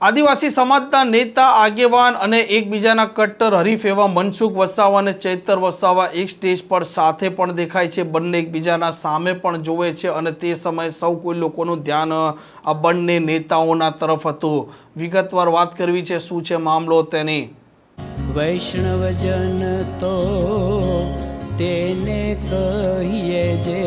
આદિવાસી સમાજના નેતા, આગેવાન અને એકબીજાના કટ્ટર હરીફ એવા મનસુખ વસાવા અને ચૈતર વસાવા એક સ્ટેજ પર સાથે પણ દેખાય છે. બંને એકબીજાના સામે પણ જોવે છે અને તે સમયે સૌ કોઈ લોકોનું ધ્યાન આ બંને નેતાઓના તરફ હતું. વિગતવાર વાત કરવી છે, શું છે મામલો તેની? વૈષ્ણવજન તો તેને કહીએ જે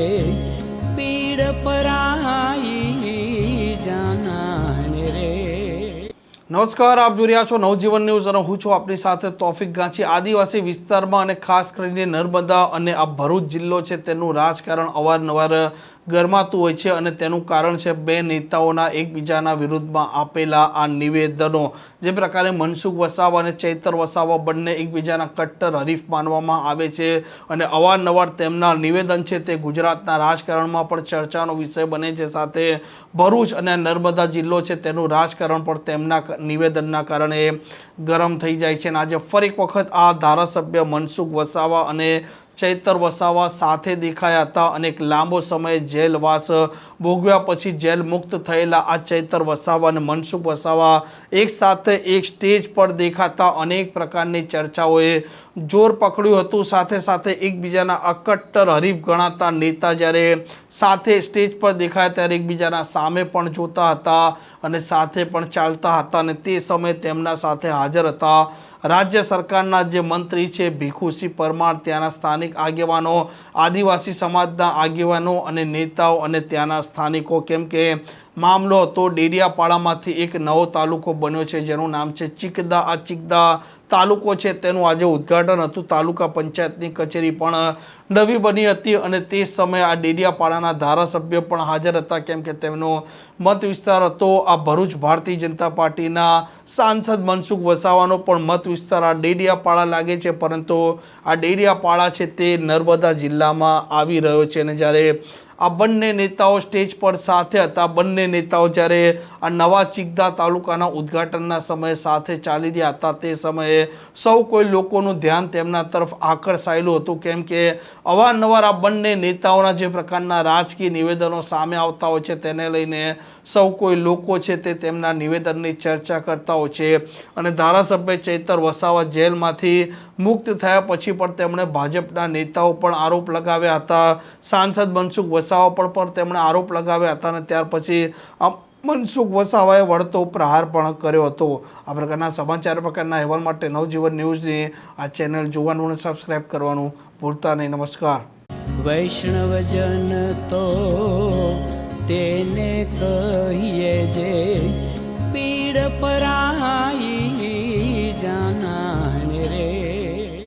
નમસ્કાર, આપ જોઈ રહ્યા છો નવજીવન ન્યૂઝ અને હું છું આપની સાથે તોફિક ગાંચી. આદિવાસી વિસ્તારમાં અને ખાસ કરીને નર્મદા અને આ ભરૂચ જિલ્લો છે, તેનું રાજકારણ અવારનવાર ગરમાતું હોય છે અને તેનું કારણ છે બે નેતાઓના એકબીજાના વિરુદ્ધમાં આપેલા આ નિવેદનો. જે પ્રકારે મનસુખ વસાવા અને ચૈતર વસાવા બંને એકબીજાના કટ્ટર હરીફ માનવામાં આવે છે અને અવારનવાર તેમના નિવેદન છે તે ગુજરાતના રાજકારણમાં પણ ચર્ચાનો વિષય બને છે. સાથે ભરૂચ અને નર્મદા જિલ્લો છે તેનું રાજકારણ પણ તેમના નિવેદનના કારણે ગરમ થઈ જાય છે અને આજે ફરી એક વખત આ ધારાસભ્ય મનસુખ વસાવા અને ચૈતર વસાવા સાથે દેખાયા હતા અને એક લાંબો સમય જેલવાસ ભોગવ્યા પછી જેલ મુક્ત થયેલા આ ચૈતર વસાવા અને મનસુખ વસાવા એક સાથે એક સ્ટેજ પર દેખાતા અનેક પ્રકારની ચર્ચાઓએ જોર પકડ્યું હતું. સાથે સાથે એકબીજાના અકટ્ટર હરીફ ગણાતા નેતા જ્યારે સાથે સ્ટેજ પર દેખાયા ત્યારે એકબીજાના સામે પણ જોતા હતા અને સાથે પણ ચાલતા હતા અને તે સમયે તેમના સાથે હાજર હતા. રાજ્ય સરકારના જે મંત્રી છે ભીખુસિંહ પરમાર, ત્યાંના સ્થાનિક આગેવાનો, આદિવાસી સમાજના આગેવાનો અને નેતાઓ અને ત્યાંના સ્થાનિકો, કેમ કે મામલો હતો ડેડિયાપાડામાંથી એક નવો તાલુકો બન્યો છે, જેનું નામ છે ચિકદા. આ ચિકદા તાલુકો છે, તેનું આજે ઉદ્ઘાટન હતું. તાલુકા પંચાયતની કચેરી પણ નવી બની હતી અને તે સમયે આ ડેડિયાપાડાના ધારાસભ્ય પણ હાજર હતા. કેમ કે તેમનો મત વિસ્તાર હતો આ ભરૂચ ભારતીય જનતા પાર્ટીના સાંસદ મનસુખ વસાવાનો પણ મત વિસ્તાર આ ડેડિયાપાડા લાગે છે. પરંતુ આ ડેડિયાપાડા છે તે નર્મદા જિલ્લામાં આવી રહ્યો છે અને જ્યારે આ બંને નેતાઓ સ્ટેજ પર સાથે હતા. બંને નેતાઓ જ્યારે આ નવા ચિકદા તાલુકાના ઉદ્ઘાટનના સમયે સાથે ચાલી રહ્યા હતા, તે સમયે સૌ કોઈ લોકોનું ધ્યાન તેમના તરફ આકર્ષાયેલું હતું. કેમ કે અવારનવાર આ બંને નેતાઓના જે પ્રકારના રાજકીય નિવેદનો સામે આવતા હોય છે, તેને લઈને સૌ કોઈ લોકો છે તે તેમના નિવેદનની ચર્ચા કરતા હોય છે. અને ધારાસભ્ય ચૈતર વસાવા જેલમાંથી મુક્ત થયા પછી પણ તેમણે ભાજપના નેતાઓ પણ આરોપ લગાવ્યા હતા. સાંસદ મનસુખ વસાવા પર પણ તેમણે આરોપ લગાવ્યા હતા અને ત્યાર પછી મનસુખ વસાવાએ વળતો પ્રહાર પણ કર્યો હતો. આ પ્રકારના સમાચાર પ્રકારના અહેવાલ માટે નવજીવન ન્યૂઝની આ ચેનલ જોવાનું અને સબસ્ક્રાઇબ કરવાનું ભૂલતા નહીં. નમસ્કાર. વૈષ્ણવજન તો તેને કહીએ જે